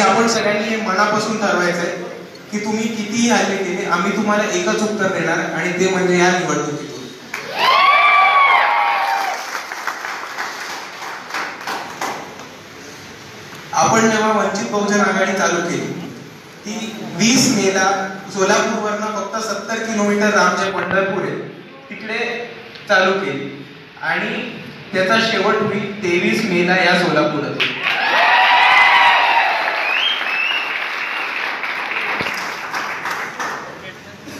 आपण सगळ्यांनी मनापासून ठरवायचंय की तुम्ही कितीही हल्ले केले आम्ही तुम्हाला एकच उत्तर देणार आणि ते म्हणजे या निवडणुकीतून. आपण जेव्हा वंचित बहुजन आघाडी चालू केली ती वीस मेला सोलापूरवरनं फक्त सत्तर किलोमीटर लांब पंढरपूर आहे तिकडे चालू केली. आणि त्याचा शेवट होईल तेवीस मेला या सोलापुरात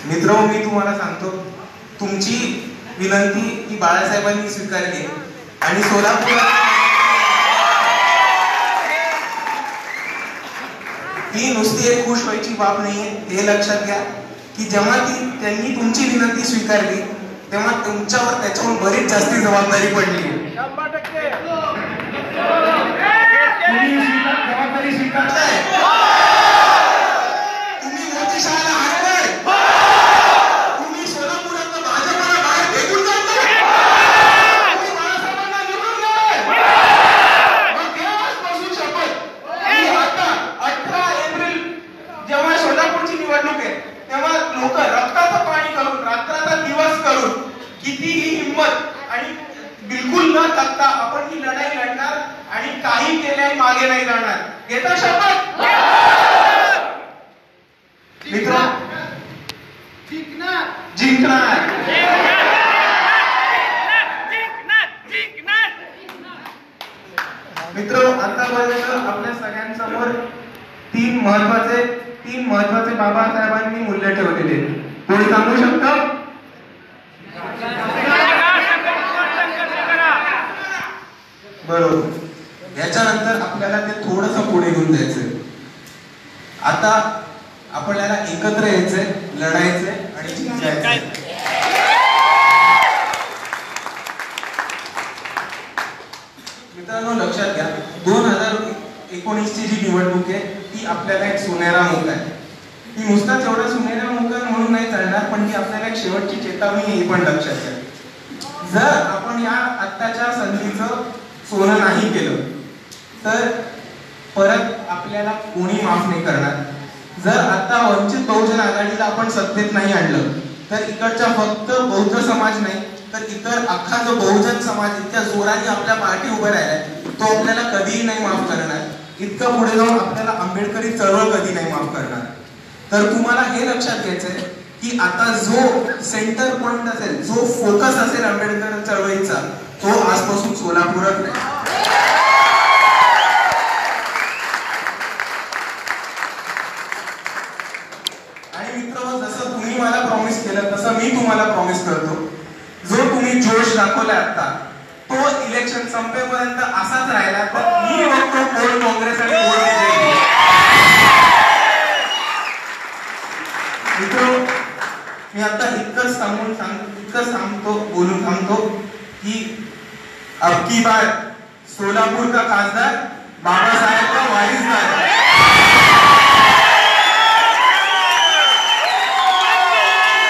मित्र मी तुम्हाला सांगतो. तुमची विनंती ही बाळासाहेबांनी स्वीकारली. आणि सोलापुरात ही नुसती एक खुश व्हायची बाब नाहीये. हे लक्षात घ्या की जेव्हा ती त्यांनी तुमची विनंती स्वीकारली तेव्हा तुमच्यावर त्याच्याहून बरीच जास्ती जबाबदारी पडली. जबाबदारी स्वीकारताय तुम्ही मोदी शहाला हाणताय तुम्ही सोलापुरात भाजपला बाहेर फेकून जाताय तुम्ही बाळासाहेबांना निवडून द्याल मग तेव्हाचपासून शपथ की आता अठरा एप्रिल जेव्हा सोलापूरची निवडणूक आहे तेव्हा लोक रक्ताचं पाणी करून रात्राचा दिवस करून कितीही हिंमत. आणि बिलकुल न थकता आपण ही लढाई लढणार आणि काही केल्या मागे नाही जाणार. घेता शपथ? मित्र जिंकणार. मित्र आतापर्यंत आपल्या सगळ्यांसमोर तीन महत्त्वाचे तीन महत्त्वाचे बाबासाहेबांनी मूल्य ठेवलेले. कोणी सांगू शकतं? बरोबर. याच्यानंतर आपल्याला ते थोडस पुढे घेऊन जायचंय. आता आपल्याला एकत्र यायचंय लढायचंय आणि जिंकायचंय. मित्रांनो लक्षात घ्या. दोन हजार एकोणीसची जी निवडणूक आहे ती आपल्याला एक सोनेरा मुख आहे. ती नुसताच एवढा सोनेरा मुख म्हणून नाही चालणार पण ती आपल्याला एक शेवटची चेतावणी ही हे पण लक्षात घ्या. जर आपण या आत्ताच्या संधीचं सोनं नाही केलं तर परत आपल्याला कोणी माफ नाही करणार. जर आता वंचित बहुजन आघाडीला आपण सत्तेत नाही आणलं तर इकडचा फक्त बौद्ध समाज नाही तर इतर अख्खा जो बहुजन समाज इतक्या जोराने आपल्या पार्टी उभा राहिलाय तो आपल्याला कधीही नाही माफ करणार. इतकं पुढे जाऊन आपल्याला आंबेडकरी चळवळ कधी नाही माफ करणार. तर तुम्हाला हे लक्षात घ्यायचंय की आता जो सेंटर पॉइंट असेल जो फोकस असेल आंबेडकर चळवळीचा तो आजपासून सोलापुरात नाही. आणि मित्र जसं तुम्ही मला प्रॉमिस केलं तसं मी तुम्हाला प्रॉमिस करतो. जो तुम्ही जोश दाखवलाय आता तो इलेक्शन संपेपर्यंत असाच राहिला तर मी बघतो कोण काँग्रेस आणि कोण बीजेपी मित्र मी आता इतकंच सांगून सांग इतकंच सांगतो बोलून थांबतो की अब की बार सोलापुर का खासदार बाबा